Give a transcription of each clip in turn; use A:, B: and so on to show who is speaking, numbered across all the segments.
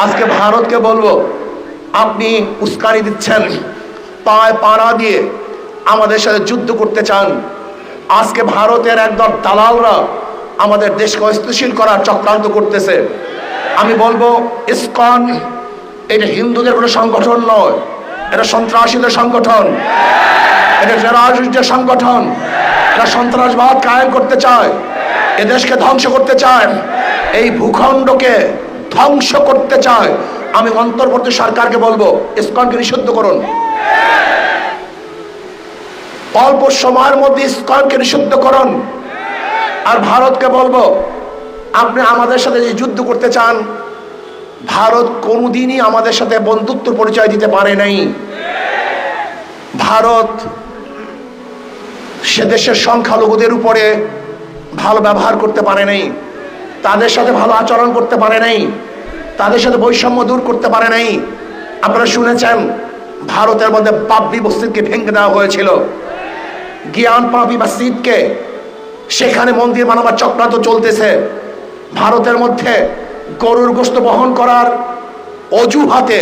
A: আজকে ভারতকে বলব, আপনি উস্কানি দিচ্ছেন, পায় পাড়া দিয়ে আমাদের সাথে যুদ্ধ করতে চান। আজকে ভারতের একদল দালালরা আমাদের দেশকে অস্থিতিশীল করার চক্রান্ত করতেছে। আমি বলব, ইসকন, এটা হিন্দুদের কোনো সংগঠন নয়, এটা সন্ত্রাসীদের সংগঠন, এটা টেরারিস্টদের সংগঠন, এটা সন্ত্রাসবাদ কায়েম করতে চায় এ দেশকে ধ্বংস করতে চায়। এই ভূখণ্ডকে ধ্বংস করতে চায়, আমি অন্তর্বর্তী সরকারকে বলব, ইসকনকে নিষিদ্ধ করুন। অল্প সময়ের মধ্যে ইসকনকে নিষিদ্ধ করুন। আর ভারতকে বলব, আপনি আমাদের সাথে যে যুদ্ধ করতে চান, ভারত কোনোদিনই আমাদের সাথে বন্ধুত্ব পরিচয় দিতে পারে নাই। ভারত সে দেশের সংখ্যালঘুদের উপরে ভালো ব্যবহার করতে পারে নাই। তাদের সাথে ভালো আচরণ করতে পারে নাই। তাদের সাথে বৈষম্য দূর করতে পারে নাই। আপনারা শুনেছেন, ভারতের মধ্যে পাবলি মসজিদকে ভেঙে দেওয়া হয়েছিল। জ্ঞান পাবি মসজিদকে সেখানে মন্দির বানাবার চক্রান্ত চলতেছে। ভারতের মধ্যে গরুর গোস্ত বহন করার অজুহাতে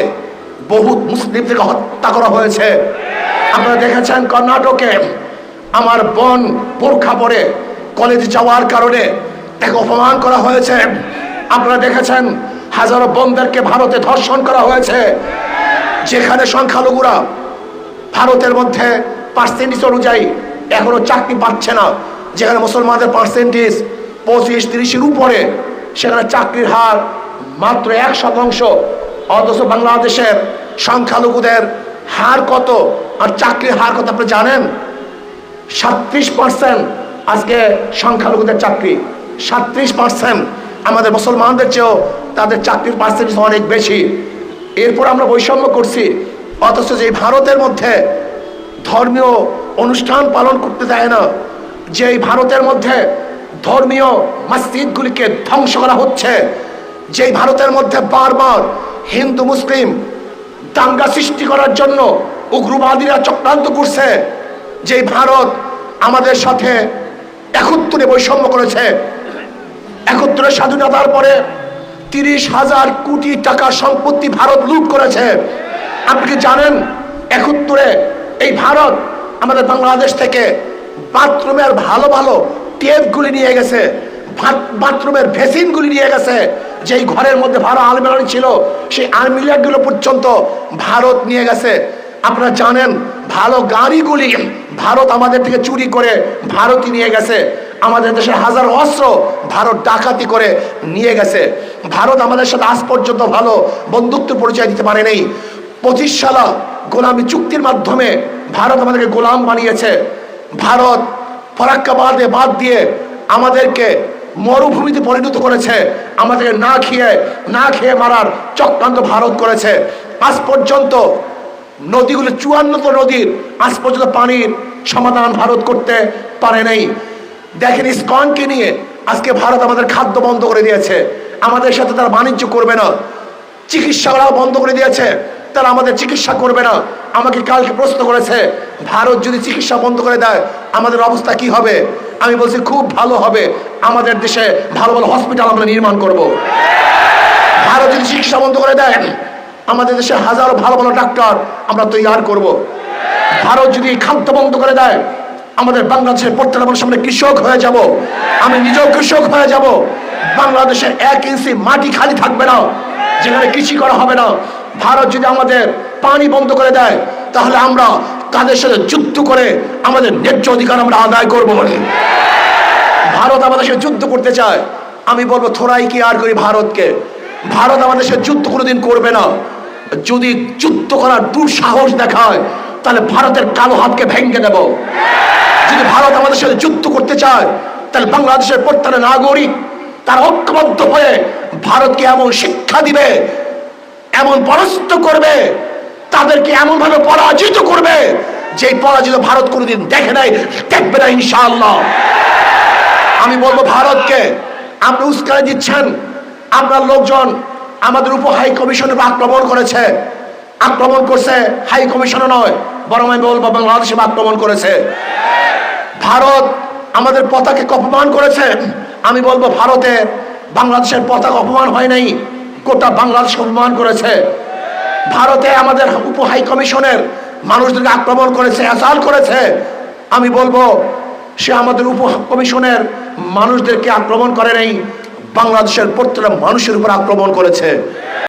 A: বহুত মুসলিমদেরকে হত্যা করা হয়েছে। আপনারা দেখেছেন, কর্ণাটকে আমার বোন বোরখা পরে কলেজে যাওয়ার কারণে তাকে অপমান করা হয়েছে। আপনারা দেখেছেন, হাজারো বোনদেরকে ভারতে ধর্ষণ করা হয়েছে। যেখানে সংখ্যালঘুরা ভারতের মধ্যে পার্সেন্টেজ অনুযায়ী এখনও চাকরি পাচ্ছে না, যেখানে মুসলমানদের পার্সেন্টেজ পঁচিশ, তিরিশের উপরে, সেখানে চাকরির হার মাত্র এক শতাংশ। অথচ বাংলাদেশের সংখ্যালঘুদের হার কত আর চাকরির হার কত, আপনি জানেন? সাত্রিশ পার্সেন্ট আজকে সংখ্যালঘুদের চাকরি। সাত্রিশ পার্সেন্ট আমাদের মুসলমানদের চেয়েও তাদের চাকরির পার্সেন্টেজ অনেক বেশি। এরপর আমরা বৈষম্য করছি, অথচ যে ভারতের মধ্যে ধর্মীয় অনুষ্ঠান পালন করতে দেয় না যে ভারতের মধ্যে ধর্মীয় মসজিদগুলিকে ধ্বংস করা হচ্ছে, যেই ভারতের মধ্যে বারবার হিন্দু, মুসলিম দাঙ্গা সৃষ্টি করার জন্য উগ্রবাদীরা চক্রান্ত করছে, যেই ভারত আমাদের সাথে একত্রে বৈষম্য করেছে একত্রে স্বাধীনতার পরে তিরিশ হাজার কোটি টাকা সম্পত্তি ভারত লুট করেছে। আপনি কি জানেন? একত্রে এই ভারত আমাদের বাংলাদেশ থেকে বাথরুমের ভালো ভালো টেপগুলি নিয়ে গেছে বাথরুমের ভেসিনগুলি নিয়ে গেছে। যেই ঘরের মধ্যে ভালো আলমিরানি ছিল, সেই আলমিরাগুলো পর্যন্ত ভারত নিয়ে গেছে। আপনারা জানেন, ভালো গাড়িগুলি ভারত আমাদের থেকে চুরি করে ভারতই নিয়ে গেছে। আমাদের দেশের হাজার অস্ত্র ভারত ডাকাতি করে নিয়ে গেছে। ভারত আমাদের সাথে আজ পর্যন্ত ভালো বন্ধুত্ব পরিচয় দিতে পারে নেই পঁচিশ সালা গোলামী চুক্তির মাধ্যমে ভারত আমাদেরকে গোলাম বানিয়েছে। ভারত ফরাক্কাবাদে বাদ দিয়ে আমাদেরকে মরুভূমিতে পরিণত করেছে। আমাদেরকে না খেয়ে না খেয়ে মারার চক্রান্ত ভারত করেছে। আজ পর্যন্ত নদীগুলো চুয়ান্নত নদীর আজ পর্যন্ত পানির সমাধান ভারত করতে পারে নাই। দেখেন ইস্কনকে নিয়ে আজকে ভারত আমাদের খাদ্য বন্ধ করে দিয়েছে। আমাদের সাথে তারা বাণিজ্য করবে না। চিকিৎসাও বন্ধ করে দিয়েছে। তারা আমাদের চিকিৎসা করবে না। আমাকে কালকে প্রশ্ন করেছে, ভারত যদি চিকিৎসা বন্ধ করে দেয়, আমাদের অবস্থা কি হবে? আমি বলছি, খুব ভালো হবে। আমাদের দেশে ভালো ভালো হসপিটাল আমরা নির্মাণ করব। ভারত যদি চিকিৎসা বন্ধ করে দেয়, আমাদের দেশে হাজারো ভালো ভালো ডাক্তার আমরা তৈরি করব। ভারত যদি খাদ্য বন্ধ করে দেয় আমাদের বাংলাদেশের প্রত্যেক মানুষ সামনে কৃষক হয়ে যাব। আমি নিজেও কৃষক হয়ে যাব। বাংলাদেশে এক ইঞ্চি মাটি খালি থাকবে না। যেখানে কৃষি করা হবে না। ভারত যদি আমাদের পানি বন্ধ করে দেয়, তাহলে আমরা তাদের সাথে যুদ্ধ করে আমাদের ন্যায্য অধিকার আমরা আদায় করব বলে। ভারত আমাদের সাথে যুদ্ধ করতে চায়। আমি বলব, থোড়াই কি আর করি ভারতকে? ভারত আমাদের সাথে যুদ্ধ কোনোদিন করবে না। যদি যুদ্ধ করার দুঃসাহস দেখায়, তাহলে ভারতের কালো হাতকে ভেঙে দেব। যদি ভারত আমাদের সাথে যুদ্ধ করতে চায়, তাহলে বাংলাদেশের প্রত্যেক নাগরিক, তারা ঐক্যবদ্ধ হয়ে ভারতকে এমন শিক্ষা দিবে, এমন পরাস্ত করবে, তাদেরকে এমন ভাবে পরাজিত করবে যে পরাজিত ভারত কোনোদিন দেখে নাই, দেখবে না ইনশাআল্লাহ। আমি বলব ভারতকে, আপনি উস্কানি দিচ্ছেন, আপনার লোকজন আমাদের উপ হাই কমিশনের আক্রমণ করেছে। আক্রমণ করছে হাই কমিশনও নয়, বরং আমি বলব বাংলাদেশে আক্রমণ করেছে। ভারত আমাদের পতাকে অপমান করেছে। আমি বলব ভারতে বাংলাদেশের পতাকা অপমান হয় নাই, গোটা বাংলাদেশ অপমান করেছে। ভারতে আমাদের উপ হাই কমিশনের মানুষদেরকে আক্রমণ করেছে অ্যাসাল করেছে। আমি বলব সে আমাদের উপ কমিশনের মানুষদেরকে আক্রমণ করে নেই, বাংলাদেশের প্রত্যেকটা মানুষের উপর আক্রমণ করেছে।